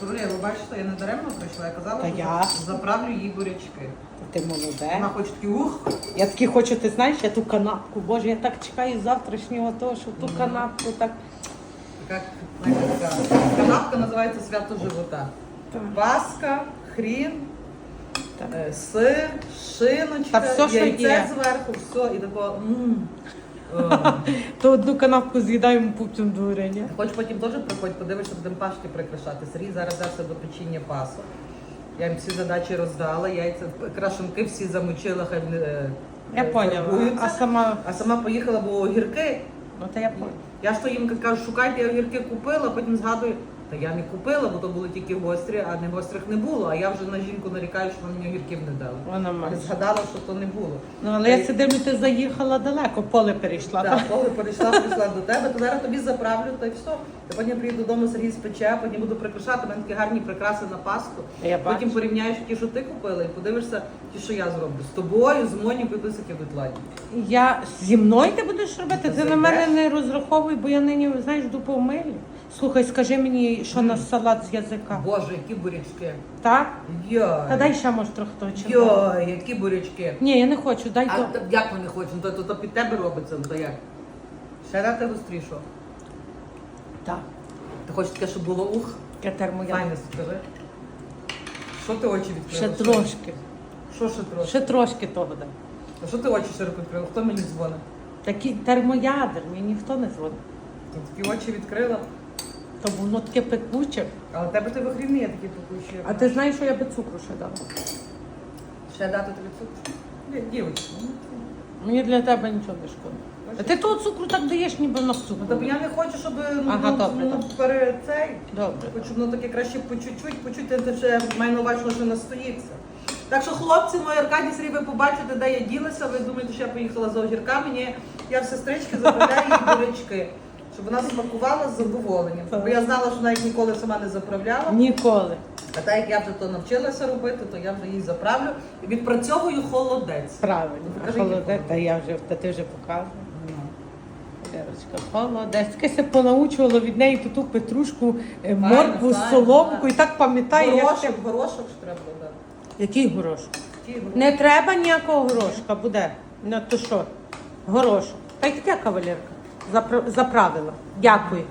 Шуруля, ви бачите, я не даремно прийшла. Я казала, Та що я. заправлю їй бурячки. Ти Вона молоде. хоче такі ух. Я таки хочу, ти знаєш, я ту канапку. Боже, я так чекаю завтрашнього того, що ту канапку так. Така, знаєте, така канапка називається свято живота. Паска, хрін, Так. е, сир, шиночка, Та все, що яйце є. зверху, все, і тако. м. Е. То одну канапку з'їдаємо путем до варення. Хоч потім теж приходь, подивишся, будемо пашки прикрашати. Сергій зараз взявся до печіння пасок. Я їм всі задачі роздала, яйця, крашенки всі замочила, хай вони, е, Я е, поняла. А сама. А сама поїхала, бо огірки. Ну та я поняла. Я ж то їм кажу, шукайте, я огірки купила, потім згадую, та я не купила, бо то були тільки гострі, а не гострих не було. А я вже на жінку нарікаю, що вона мені огірків не дала. Вона має. згадала, що то не було. Ну але я сидим, і ти заїхала далеко, поле перейшла. Так, коли перейшла, прийшла до тебе, то зараз тобі заправлю, та й все. Та потім приїду додому, Сергій спече, потім буду прикрашати, мене такі гарні прикраси на паску. Я Потім бачу. порівняєш ті, що ти купила, і подивишся ті, що я зроблю. З тобою, з Монікою, досить будуть ладні. Я зі мною ти будеш робити? Ти Зайдеш? на мене не розраховуй, бо я нині, знаєш, йду по милі. Слухай, скажи мені, що на салат з язика. Боже, які бурячки. Так? Йой. Та дай ще може трохи того червоного. Йой, які бурячки. Ні, я не хочу, дай А то. то як вони хочуть? Ну, То, то, то під тебе робиться, ну то як? Ще дати гострішу. Так. Ти хочеш таке, щоб було ух? Кетер моя. Файне скажи. Що ти очі Ще відкрила? трошки. Що ще трошки? Ще трошки того дай. А що ти очі широко відкрила? Хто мені дзвонить? Такі термоядерні, ніхто не дзвонить. Ти такі очі відкрила. То воно таке пекуче. Але в тебе ти вихрівні є такі покуші. А ти знаєш, що я би цукру ще дала? Ще дати тобі цукру? Ні, Дівочка, ну, Мені для тебе нічого не шкода. А ти того цукру так даєш, ніби на Ну, цукру. тобто я не хочу, щоб ну, Ага, ну, добре, ну, добре. пере цей. Добре. Хочу, щоб воно таке краще по чуть-чуть, по чуть ти ще маю на увазі, що настоїться. Так що, хлопці, мої Аркадій Сергій, ви побачите, де я ділася. Ви думаєте, що я поїхала за огірками? Ні, я в сестрички заправляю їй бурячки, щоб вона смакувала з задоволенням. Бо я знала, що вона їх ніколи сама не заправляла. Ніколи. А так як я вже то навчилася робити, то я вже їй заправлю і відпрацьовую холодець. Правильно. А Покажи, холодець, та я вже, та ти вже показувала. Дівчинка, холодець. Таке се понаучувала від неї ту петрушку, е, моркву, файно, соломку і так пам'ятаю, як Горошок, горошок ж треба дати. Який горошок? Ті горошки. Не треба ніякого горошка, буде. Ну то що? Горошок. Та й таке кавалерка. Запра- Заправила. Дякую.